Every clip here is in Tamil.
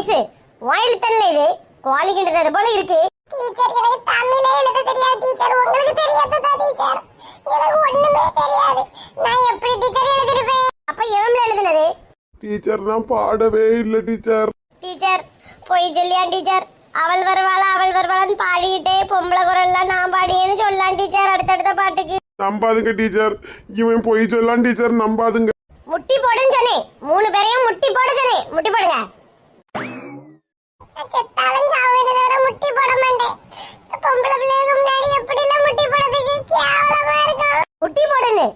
வயசு வாயில் தண்ணல இது. குவாலிக்கின்றது போல இருக்கு. டீச்சர் எனக்கு தமிழே எழுத தெரியாது டீச்சர் உங்களுக்கு தெரியாததா டீச்சர் எனக்கு ஒண்ணுமே தெரியாது. நான் எப்படி டீச்சர் எழுதிருப்பேன்? அப்ப எவம்ல எழுதுனது? டீச்சர் நான் பாடவே இல்லை டீச்சர் டீச்சர் போய் சொல்லியா டீச்சர் அவள் வருவாளா அவள் வருவாளான்னு பாடிக்கிட்டே பொம்பளை குரல்லாம் நான் பாடியேன்னு சொல்லலாம் டீச்சர் அடுத்தடுத்த பாட்டுக்கு. நம்பாதுங்க டீச்சர் இவன் பொய் சொல்லலாம் டீச்சர் நம்பாதுங்க. முட்டி போடுன்னு சொன்னேன். மூணு பேரையும் முட்டி போட சொன்னேன். முட்டி போடுங்க. செத்தாலும் சாவேன்னு வேற முட்டி போட மாட்டேன். பொம்பளை பிள்ளைங்க முன்னாடி எப்படி எல்லாம் முட்டி போடுறதுக்கு கேவலமா இருக்கும். முட்டி போடுன்னு?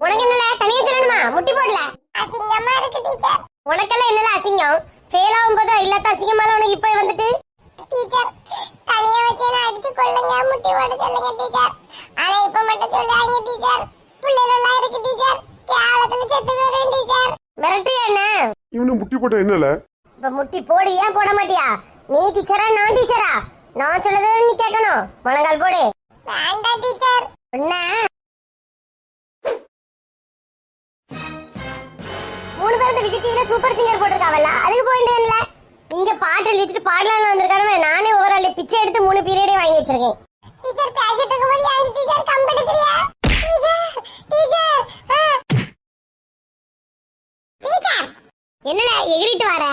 உனக்கு என்னல? தனியா சொல்லணுமா? முட்டி போடல? அசிங்கமா இருக்கு டீச்சர் உனக்கெல்லாம் என்னல அசிங்கம்? ஃபெயில் ஆகும்போது இல்லாத அசிங்கமால உனக்கு இப்ப வந்துட்டு? டீச்சர் தனியா வச்சு என்ன அடிச்சு கொள்ளுங்க முட்டி போட சொல்லுங்க டீச்சர் ஆனா இப்ப மட்டும் சொல்லாங்க டீச்சர் பிள்ளைகள் எல்லாம் இருக்கு டீச்சர் கேவலத்துல செத்து போயிரும் டீச்சர் மிரட்டுறியா என்ன? இவனு முட்டி போட்ட என்னல? இப்ப முட்டி போடுறியா போட மாட்டியா? நீ டீச்சரா நான் டீச்சரா நான் சொல்லதை நீ கேட்கணும். முழங்கால் போடு. வேண்டாம் டீச்சர் என்ன மூணு பேர் இந்த விஜய் டிவில சூப்பர் சிங்கர் போட்டிருக்காவல்ல? அதுக்கு போயிட்டு இங்க பாட்டு எழுதிட்டு பாடலாம்னு வந்திருக்கானுமே நானே ஒவ்வொரு ஆளு பிச்சை எடுத்து மூணு பீரியடே வாங்கி வச்சிருக்கேன். டீச்சர் பேசிட்டு இருக்கும்போது ஏன் டீச்சர் கம்பெடுக்கிறியா டீச்சர் டீச்சர். டீச்சர் என்னல எகிரிட்டு வர?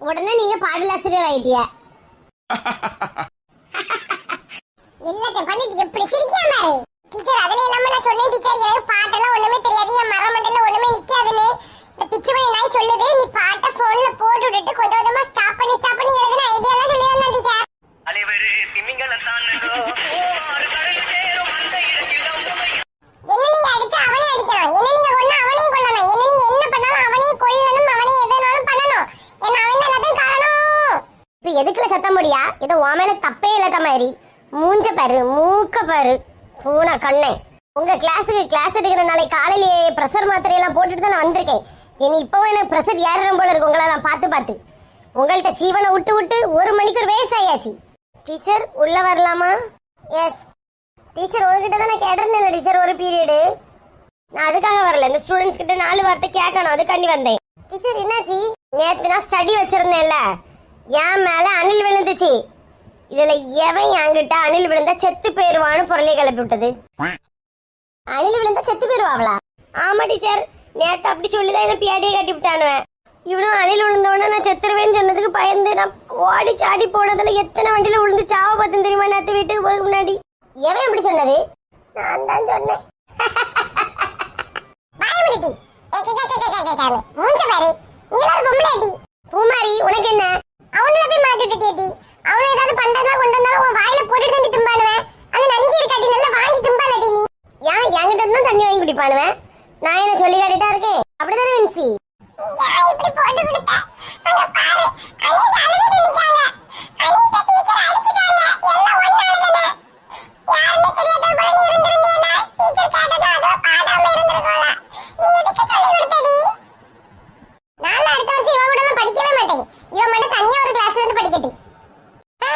உடனே நீங்க பாடலாசிரியர் ஆயிட்டியா. இல்லத்தை பண்ணிட்டு எப்படி சிரிக்காம டீச்சர் அதுல இல்லாம நான் சொன்னேன் டீச்சர் எனக்கு பாட்டெல்லாம் ஒண்ணுமே தெரியாது. என் மரம் மண்டல ஒண்ணுமே நிக்காதுன்னு. இந்த பிச்சு மணி நாய் சொல்லுது நீ பாட்டை போன்ல போட்டு விட்டுட்டு கொஞ்சம் கொஞ்சமா ஸ்டாப் பண்ணி ஸ்டாப் பண்ணி எழுதுன ஐடியா எல்லாம் சொல்லி டீச்சர் திமிங்கலத்தான் சத்தம் முடியா இது உன் மேல தப்பே இல்லாத மாதிரி. மூஞ்ச பாரு மூக்க பாரு. பூனா கண்ணே. உங்க கிளாஸுக்கு கிளாஸ் எடுக்கிற நாளைக்கு காலையிலேயே ப்ரெஷர் மாத்திரையெல்லாம் போட்டுட்டு தான் நான் வந்திருக்கேன். இனி இப்போவும் எனக்கு ப்ரெஷர் ஏறும் போல இருக்கு உங்களை நான் பார்த்து பார்த்து. உங்கள்கிட்ட சீவனை விட்டு விட்டு ஒரு மணிக்கு ஒரு வேஸ்ட் ஆயாச்சு. டீச்சர் உள்ள வரலாமா? எஸ் டீச்சர் உங்ககிட்ட தான் நான் கேட்டிருந்தேன் டீச்சர் ஒரு பீரியடு நான் அதுக்காக வரல. இந்த ஸ்டூடெண்ட்ஸ் கிட்ட நாலு வார்த்தை கேட்கணும். அதுக்காண்டி வந்தேன். டீச்சர் என்னாச்சு? நேத்து நான் ஸ்டடி வச்சிருந்தேன்ல. என் மேல அணில் விழுந்துச்சு இதுல எவன் என்கிட்ட அணில் விழுந்தா செத்து போயிருவான்னு பொருளை கிளப்பி விட்டது அணில் விழுந்தா செத்து போயிருவாங்களா ஆமா டீச்சர் நேத்து அப்படி சொல்லிதான் என்ன பியாடியை கட்டி விட்டானுவேன் இவனும் அணில் விழுந்தோடனே நான் செத்துருவேன்னு சொன்னதுக்கு பயந்து நான் ஓடி சாடி போனதுல எத்தனை வண்டியில விழுந்து சாவ பார்த்தேன் தெரியுமா நேத்து வீட்டுக்கு போறதுக்கு முன்னாடி எவன் எப்படி சொன்னது நான் தான் சொன்னேன் பூமாரி உனக்கு என்ன போய் அவனும் ஏதாவது பண்றதா கொண்டு வந்தாலும் உன் வாயில போட்டுட்டு வந்து திம்பானுவேன் அந்த நஞ்சு இருக்காட்டி நல்லா வாங்கி திம்பாலடி நீ ஏன் என்கிட்ட தான் தண்ணி வாங்கி குடிப்பானுவேன் நான் என்ன சொல்லி காட்டிட்டா இருக்கேன் அப்படிதானே வின்சி ஏன் இப்படி போட்டு கொடுத்த அங்க பாரு அனீஸ் அழுதுட்டு நிக்காங்க அனீஸ் டீச்சர் அடிச்சுட்டாங்க எல்லாம் ஒண்ணாதுதானே யாருமே தெரியாத போல நீ இருந்திருந்தேனா டீச்சர் கேட்டதும் அதோ பாடாம இருந்திருக்கோம்ல நீ எதுக்கு சொல்லி கொடுத்தடி நாளை அடுத்த வருஷம் இவன் கூட நான் படிக்கவே மாட்டேன் இவன் மட்டும் தனியா ஒரு கிளாஸ்ல இருந்து படிக்கட்டும் ஆ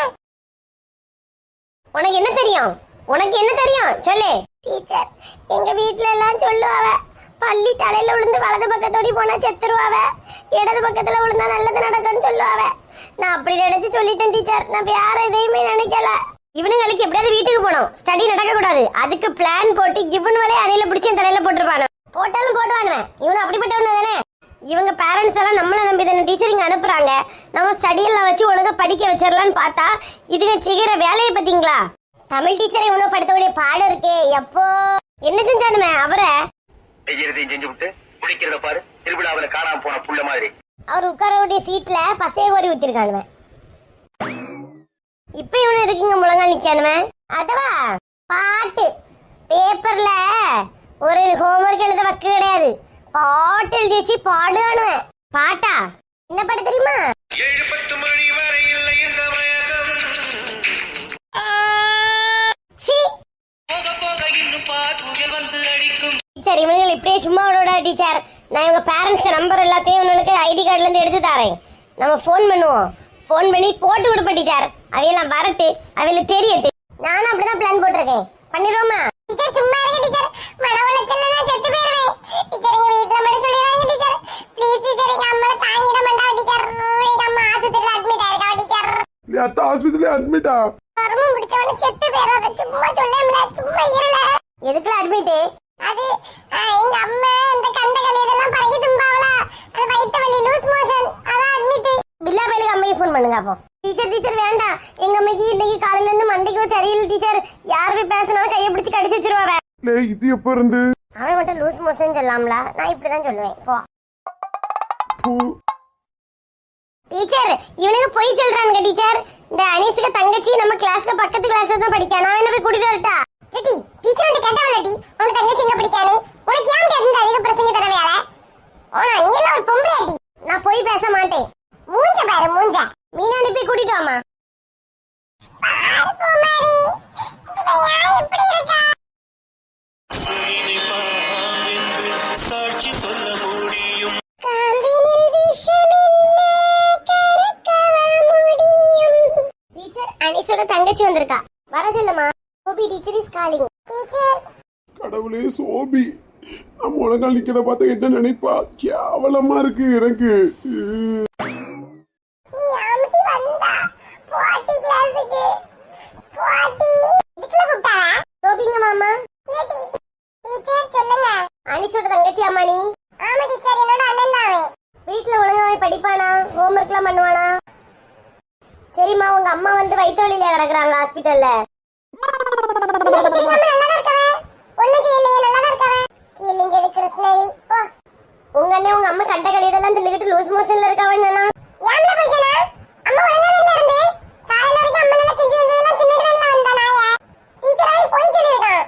உனக்கு என்ன தெரியும் உனக்கு என்ன தெரியும் சொல்லு டீச்சர் எங்க வீட்ல எல்லாம் சொல்லுவாவ பள்ளி தலையில விழுந்து வலது பக்கத்தோடி போனா செத்துருவாவ இடது பக்கத்துல விழுந்தா நல்லது நடக்கும்னு சொல்லுவாவ. நான் அப்படி நினைச்சு சொல்லிட்டேன் டீச்சர் நான் வேற எதையுமே நினைக்கல. இவனுங்களுக்கு எப்படியாவது வீட்டுக்கு போனோம் ஸ்டடி நடக்க கூடாது அதுக்கு பிளான் போட்டு இவனு வலைய அணில பிடிச்சி என் தலையில போட்டுருப்பானு. போட்டாலும் போட்டுவானுவேன் இவனு அப்படிப்பட்டவனு தானே? இவங்க பேரண்ட்ஸ் எல்லாம் நம்மளை நம்பி தானே டீச்சர் இங்கே அனுப்புறாங்க. நம்ம ஸ்டடியெல்லாம் வச்சு ஒழுங்காக படிக்க வச்சிடலான்னு பார்த்தா இதுங்க செய்கிற வேலையை பாத்தீங்களா தமிழ் டீச்சரை இவ்வளவு படுத்தக்கூடிய பாடம் இருக்கே எப்போ? என்ன செஞ்சானுமே அவரை? செய்யறதையும் செஞ்சு விட்டு பிடிக்கிறத பாரு. திருவிழாவில் காணாம போன புள்ள மாதிரி. அவர் உட்கார உட்காரவுடைய சீட்ல பசைய கோரி ஊத்திருக்கானுவன். இப்ப இவனு எதுக்குங்க முழங்கால் நிக்கானுவன்? அதுவா? பாட்டு. பேப்பர்ல ஒரு ஹோம்ஒர்க் எழுத வக்கு கிடையாது. பாட்டு எழுதி வச்சு பாடுகானுவன் பாட்டா? என்ன பாட்டு தெரியுமா? ஏழு பத்து டீச்சர் இவனுங்கள் இப்படியே சும்மா விட டீச்சர். நான் இவங்க பேரண்ட்ஸ் நம்பர் எல்லாத்தையும் இவனுக்கு ஐடி கார்டுல இருந்து எடுத்து தரேன். நம்ம ஃபோன் பண்ணுவோம். ஃபோன் பண்ணி போட்டு கொடுப்பேன் டீச்சர் அவையெல்லாம் வரட்டு அவையில தெரியட்டு. நானும் அப்படிதான் பிளான் போட்டிருக்கேன். பண்ணிடுவோமா? டீச்சர் சும்மா இருங்க டீச்சர் மன உளைச்சல்ல நான் செத்து டீச்சர் எங்க வீட்ல மட்டும் சொல்லிடுறாங்க டீச்சர் ப்ளீஸ் டீச்சர் எங்க அம்மா தாங்கிட மாட்டா டீச்சர் எங்க அம்மா ஆஸ்பத்திரியில அட்மிட் ஆயிருக்கா டீச்சர் அத்தை ஆஸ்பத்திரியில அட்மிட்டா கர்மம் பிடிச்சவன செத்து சும்மா சொல்லேம்ல சும்மா இருல எதுக்குல அட்மிட்டு அது எங்க அம்மா இந்த கண்டகளி இதெல்லாம் பழகி தும்பாவல அது வயிற்று வலி லூஸ் மோஷன் அதான் அட்மிட் பில்லா பயிலுக்கு அம்மைக்கு ஃபோன் பண்ணுங்க அப்போ. டீச்சர் டீச்சர் வேண்டாம். எங்க அம்மைக்கு இன்னைக்கு காலையில இருந்து மண்டைக்கும் சரியில்லை டீச்சர் யார் போய் பேசினாலும் கையை பிடிச்சு கடிச்சு வச்சிருவாங்க. லே இது எப்ப இருந்து? அவன் மட்டும் லூஸ் மோஷன் சொல்லலாம்ல நான் இப்படிதான் சொல்லுவேன். போ. டீச்சர் இவனுக்கு பொய் சொல்றானுங்க டீச்சர் இந்த அனீஸுக்கு தங்கச்சி நம்ம கிளாஸ்ல பக்கத்து கிளாஸ்ல தான் படிக்கா. நான் என்ன போய் கூட்டிட்டு வரட்டா? டீச்சர் வந்து கேட்டவளடி உனக்கு தங்கச்சி எங்க பிடிக்காது உனக்கு ஏன் தெரிஞ்சு அதிக பிரச்சனை தர வேலை ஓனா நீ எல்லாம் ஒரு பொம்பளை அடி நான் போய் பேச மாட்டேன். மூஞ்ச பாரு மூஞ்ச. மீனா அனுப்பி கூட்டிட்டு வாமா சாட்சி சொல்ல முடியும். டீச்சர் அனிசோட தங்கச்சி வந்திருக்கா. வர சொல்லுமா கோபி டீச்சர் இஸ் காலிங் கடவுளே சோபி. நம்ம உலகம் நிற்கிறத பார்த்தா என்ன நினைப்பா? கேவலமா இருக்கு எனக்கு உம். நீ அமுட்டி வந்தா போட்டி கிளாஸுக்கு போட்டி இதுக்குள்ள கூப்பிட்டாவா கோபிங்க மாமா ஏடி டீச்சர் சொல்லுங்க அனீஸோட தங்கச்சி அம்மா நீ ஆமா டீச்சர் என்னோட அண்ணன் தான் அவன் வீட்ல ஒழுங்காவே படிப்பானா ஹோம்ஒர்க்லாம் பண்ணுவானா சரிம்மா உங்க அம்மா வந்து வயிற்று வழியில கிடக்குறாங்க ஹாஸ்பிட்டல்ல ஒண்ணும் செய்யலையே நல்லா தான் இருக்கவன் கிழிஞ்சது கிருஷ்ணகிரி ஓ உங்க அண்ணன் உங்க அம்மா கண்ட கழியதெல்லாம் தின்னுக்கிட்டு லூஸ் மோஷன்ல இருக்காவன்னு சொன்னா ஏன்ல போய்க்கனா அம்மா ஒழுங்கா வீட்ல இருந்து? காலையில வரைக்கும் அம்மா நல்லா செஞ்சு வந்ததெல்லாம் தின்னுட்டு தான் வந்தா நாய? டீச்சர் அவன் போய் சொல்லியிருக்கான்.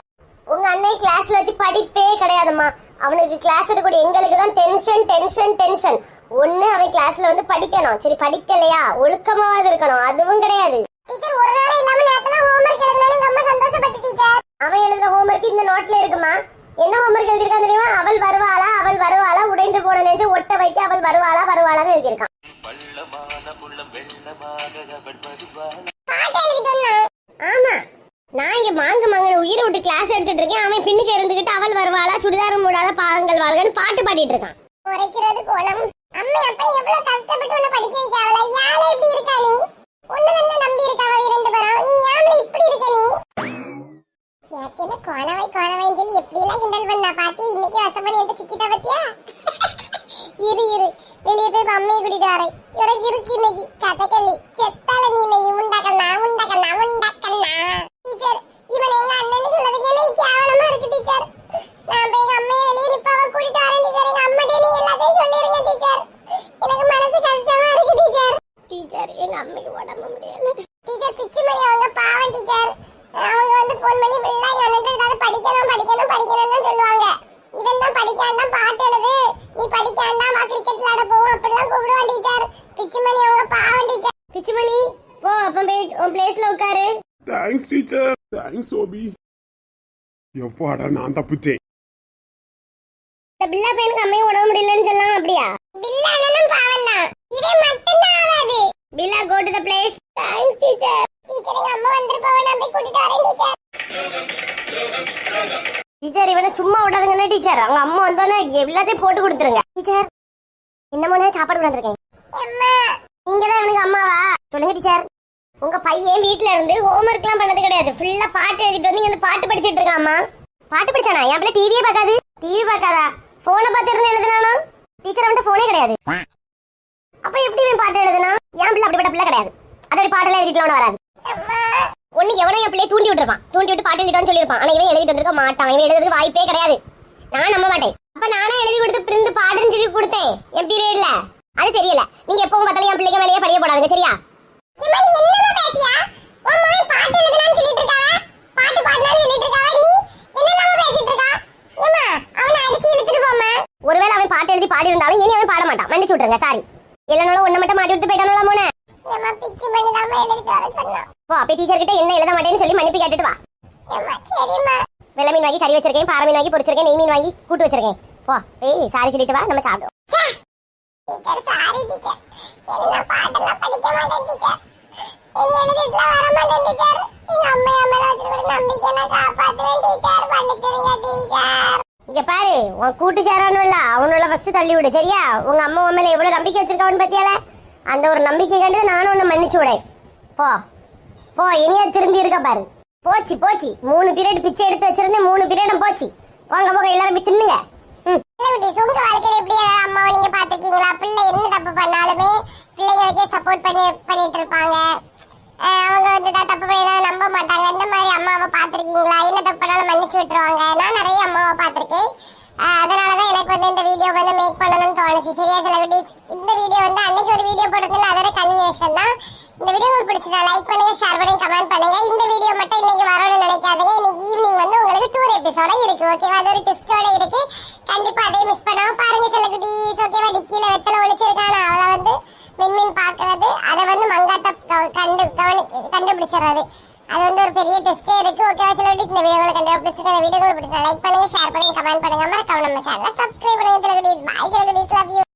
உங்க அண்ணன் கிளாஸ்ல வச்சு படிப்பே கிடையாதும்மா. அவனுக்கு கிளாஸ் எடுக்கக்கூடிய எங்களுக்கு தான் டென்ஷன் டென்ஷன் டென்ஷன் ஒண்ணு அவன் கிளாஸ்ல வந்து படிக்கணும். சரி படிக்கலையா? ஒழுக்கமாவது இருக்கணும். அதுவும் கிடையாது. டீச்சர் ஒரு நாள் இல்லாம நேரத்துல ஹோம்வொர்க் எழுதுனாலும் எங்க அம்மா சந்தோஷப்பட்டு டீச்சர் அவன் எழுதுற ஹோம்ஒர்க் இந்த நோட்ல இருக்குமா? என்ன ஹோம்ஒர்க் எழுதியிருக்கான் தெரியுமா? அவள் வருவாளா அவள் வருவாளா உடைந்து போன நெஞ்சு ஒட்ட வைக்க அவள் வருவாளா வருவாளான்னு எழுதியிருக்கான். அவள் ஆமா. நான் இங்க மாங்கு மாங்கன்னு உயிரை விட்டு கிளாஸ் எடுத்துட்டு இருக்கேன். அவன் பின்னுக்கு இருந்துகிட்டு அவள் வருவாளா சுடிதாரம் மூடாத பாகங்கள் வாழ்கன்னு பாட்டு பாடிட்டு இருக்கான். உரைக்கிறது கோலம். அம்மா அப்பா எவ்வளவு கஷ்டப்பட்டு உன்னை படிக்க வைக்காவல யாழ இப்படி இருக்கா நீ? ஒண்ணு நல்லா நம்பி இருக்காவ இரண்டு பேரும்? நீ யாமல இப்படி இருக்க நீ? நேத்து கோணவை கோணவைன்னு சொல்லி எப்படி எல்லாம் கிண்டல் பண்ணா பாத்தி இன்னைக்கு வசப்படி என்கிட்ட சிக்கிட்ட பத்தியா? இரு இரு. வெளியே போய் அம்மையை கூட்டிட்டு வரேன். இவருக்கு இருக்கு இன்னைக்கு. கதகளி செத்தால நீ இன்னைக்கு உண்டக்கண்ணா உண்டக்கண்ணா உண்டக்கண்ணா டீச்சர் இவன் எங்க அண்ணன் சொல்லதுக்கு எனக்கு கேவலமா இருக்கு டீச்சர். நான் போய் எங்க அம்மையை வெளியே நிப்பாவ கூட்டிட்டு வரேன் டீச்சர். எங்க அம்மாட்டே நீங்க எல்லாத்தையும் சொல்லிருங்க டீச்சர். எனக்கு மனசு கஷ்டமா இருக்கு டீச்சர். டீச்சர் எங்க அம்மைக்கு உடம்பு முடியல. டீச்சர் பிச்சுமணி அவங்க பாவம் டீச்சர் அவங்க வந்து ஃபோன் பண்ணி ஃபுல்லா எங்க அண்ணன் ஏதாவது படிக்கணும் படிக்கணும் படிக்கணும்னு சொல்லுவாங்க இவன் தான் படிக்காண்டாம் பாட்டு எழுது நீ படிக்காண்டாம் வா கிரிக்கெட் விளையாட போவோம் அப்படிலாம் கூப்பிடுவான் டீச்சர் பிச்சுமணி அவங்க பாவம் டீச்சர் பிச்சுமணி போ அப்ப போய் உன் பிளேஸ்ல உட்காரு தேங்க்ஸ் டீச்சர் தேங்க்ஸ் சோபி எப்பாடா நான் தப்பிச்சேன் இந்த பில்லா பையனுக்கு அம்மையும் உடம்பு முடியலன்னு சொல்லலாம் அப்படியா? பில்லா அண்ணனும் பாவம் தான். இவன் மட்டும்தான் ஆகாது Billa go to the place thanks teacher teacher எங்க அம்மா வந்துருப்பாவ நான் போய் கூட்டிட்டு வரேன் டீச்சர் டீச்சர் இவனை சும்மா விடாதுங்கல்ல டீச்சர் அவங்க அம்மா வந்தோன்னே எல்லாத்தையும் போட்டு கொடுத்துருங்க. டீச்சர் என்னமோனே சாப்பாடு கொண்டாந்துருக்கேன் அம்மா நீங்க தான் இவனுக்கு அம்மாவா சொல்லுங்க டீச்சர் உங்க பையன் வீட்ல இருந்து ஹோம்ஒர்க்லாம் பண்ணது கிடையாது. ஃபுல்லா பாட்டு எழுதிட்டு வந்து இங்க வந்து பாட்டு படிச்சிட்டு இருக்கான் அம்மா பாட்டு படிச்சானா? என் பிள்ளை டிவியே பார்க்காது? டிவி பார்க்காதா? போனை பார்த்து இருந்து எழுதுனானா? டீச்சர் அவன்கிட்ட போனே கிடையாது. அப்ப எப்படி இவன் பாட்டு எழுதுனா? என் பிள்ளை அப்படிப்பட்ட பிள்ளை கிடையாது. அதோட பாட்டெல்லாம் எழுதிட்டு வராது. ஒண்ணு எவனோ என் பிள்ளைய தூண்டி விட்டுருப்பான். தூண்டி விட்டு பாட்டு எழுதிட்டான்னு சொல்லியிருப்பான். ஆனா இவன் எழுதிட்டு வந்திருக்க மாட்டான். இவன் எழுதுறதுக்கு வாய்ப்பே கிடையாது. நான் நம்ப மாட்டேன். அப்ப நானே எழுதி கொடுத்து பிரிந்து பாடுன்னு சொல்லி கொடுத்தேன். என் பீரியட்ல அது தெரியல. நீங்க எப்பவும் பார்த்தாலும் என் பிள்ளைங்க மேலேயே பழிய போடாதுங்க. சரியா? ஒருவேளை அவன் பாட்டு எழுதி பாடி இருந்தாலும் இனி அவன் பாட மாட்டான். மன்னிச்சு விட்டுருங்க சாரி இல்லைனாலும் ஒன்ன மட்டும் மாட்டி விட்டு போயிட்டானோ மோனே. அப்ப டீச்சர் கிட்ட என்ன எழுத மாட்டேன்னு சொல்லி மன்னிப்பு கேட்டுட்டு வா. வெள்ளை மீன் வாங்கி கறி வச்சிருக்கேன் பாறை மீன் வாங்கி பொரிச்சிருக்கேன் நெய் மீன் வாங்கி கூட்டு வச்சிருக்கேன். போ ஏய் சாரி சொல்லிட்டு வா நம்ம சாப்பிடுவோம். டீச்சர் சாரி டீச்சர் என்ன பாட்டெல்லாம் படிக்க மாட்டேன் டீச்சர் இனி எழுதிட்டுலாம் வர மாட்டேன் டீச்சர். எங்க அம்மா என் மேல வச்சிருக்கிற நம்பிக்கை நான் காப்பாத்துவேன் டீச்சர். பண்ணிச்சிருங்க டீச்சர். இங்க பாரு உன் கூட்டு சேரணும்ல அவனோட ஃபர்ஸ்ட் தள்ளி விடு சரியா? உங்க அம்மா உன் மேல எவ்வளவு நம்பிக்கை வச்சிருக்கவன் பத்தியால? அந்த ஒரு நம்பிக்கை கண்டு நானும் உன்னை மன்னிச்சு விடேன். போ. போ இனியா திரும்பி இருக்க பாரு. போச்சு போச்சு. மூணு பீரியட் பிச்சை எடுத்து வச்சிருந்தேன் மூணு பீரியடும் போச்சு. போங்க போங்க எல்லாரும் போய் தின்னுங்க. உங்க வாழ்க்கையில எப்படி ஏதாவது அம்மாவை நீங்க பாத்திருக்கீங்களா பிள்ளை என்ன தப்பு பண்ணாலுமே பிள்ளைங்களுக்கே சப்போர்ட் பண்ணி பண்ணிட்டு இருப்பாங்க. அவங்க வந்துட்டா தப்பு பண்ணி நம்ப மாட்டாங்க. இந்த மாதிரி அம்மாவை பார்த்துருக்கீங்களா? என்ன தப்பு பண்ணாலும் மன்னிச்சு விட்டுருவாங்க. நான் நிறைய அம்மாவை பார்த்திருக்கேன். அஹ் அதனாலதான் எனக்கு வந்து இந்த வீடியோ வந்து மேக் பண்ணணும்னு தோணுச்சு. சரியா செலிபிரிட்டிஸ் இந்த வீடியோ வந்து அன்னைக்கு ஒரு வீடியோ போட்டதுல அதோட கன்வினேஷன் தான். இந்த வீடியோ உங்களுக்கு பிடிச்சதா லைக் பண்ணுங்க ஷேர் பண்ணுங்க கமெண்ட் பண்ணுங்க. இந்த வீடியோ மட்டும் இன்னைக்கு வரணும்னு நினைக்காதீங்க. இன்னைக்கு ஈவினிங் வந்து உங்களுக்கு டூர் எபிசோட இருக்கு. ஓகேவா அது ஒரு டிஸ்டோட இருக்கு. கண்டிப்பா அதை மிஸ் பண்ணாம பாருங்க செலிபிரிட்டிஸ் ஓகேவா டிக்கியில வெத்தல ஒளிச்சிருக்கான. அவளை வந்து மின்மின் பாக்குறது அதை வந்து மங்காத்த கண்டு கவனி கண்டுபிடிச்சிடுறது. அது வந்து ஒரு பெரிய டெஸ்டே இருக்கு. ஓகேவா சில இந்த வீடியோவில் கண்டுபிடிச்சிட்டு அந்த வீடியோவில் பிடிச்சா லைக் பண்ணுங்க ஷேர் பண்ணுங்க கமெண்ட் பண்ணுங்க. மறக்காம நம்ம சேனலை சப்ஸ்கிரைப் பண்ணுங்க. Bye love you